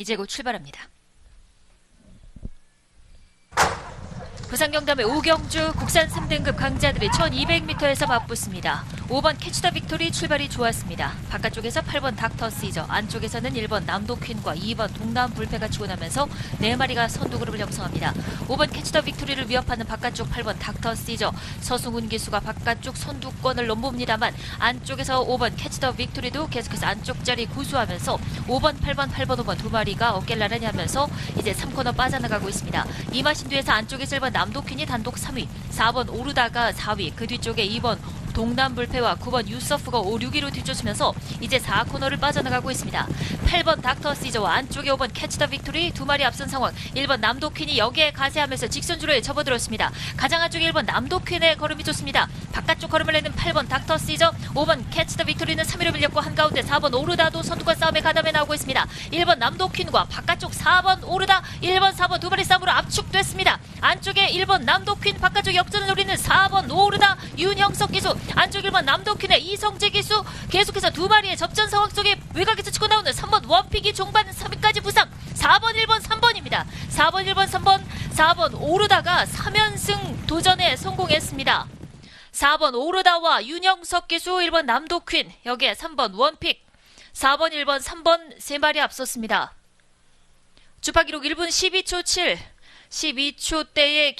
이제 곧 출발합니다. 부산경담의 오경주 국산 3등급 강자들이 1200m에서 맞붙습니다. 5번 캐치 더 빅토리 출발이 좋았습니다. 바깥쪽에서 8번 닥터 시저, 안쪽에서는 1번 남도퀸과 2번 동남 불패가 치고 나면서 4마리가 선두 그룹을 형성합니다. 5번 캐치 더 빅토리를 위협하는 바깥쪽 8번 닥터 시저, 서승훈 기수가 바깥쪽 선두권을 넘봅니다만 안쪽에서 5번 캐치 더 빅토리도 계속해서 안쪽 자리 구수하면서 5번, 8번, 8번, 5번 두 마리가 어깨를 나란히 하면서 이제 3코너 빠져나가고 있습니다. 이마신두에서 안쪽에서 1번 남도퀸이 단독 3위, 4번 오르다가 4위, 그 뒤쪽에 2번 동남불패와 9번 유서프가 5, 6위로 뒤쫓으면서 이제 4코너를 빠져나가고 있습니다. 8번 닥터 시저와 안쪽에 5번 캐치 더 빅토리 두 마리 앞선 상황 1번 남도퀸이 여기에 가세하면서 직선주로에 접어들었습니다. 가장 안쪽에 1번 남도퀸의 걸음이 좋습니다. 바깥쪽 걸음을 내는 8번 닥터 시저 5번 캐치 더 빅토리는 3위로 밀렸고 한가운데 4번 오르다도 선두권 싸움에 가담해 나오고 있습니다. 1번 남도퀸과 바깥쪽 4번 오르다 1번 4번 두 마리 싸움으로 압축됐습니다. 안쪽에 1번 남도퀸 바깥쪽 역전을 노리는 4번 오르다 윤형석 기수 안쪽 1번 남도퀸의 이성재 기수 계속해서 두 마리의 접전 상황 속에 외곽에서 치고 나오는 3번 원픽이 종반 3위까지 부상 4번 1번 3번입니다. 4번 1번 3번 4번 오르다가 3연승 도전에 성공했습니다. 4번 오르다와 윤영석 기수 1번 남도퀸 여기에 3번 원픽 4번 1번 3번 세 마리 앞섰습니다. 주파 기록 1분 12초 7 12초 대의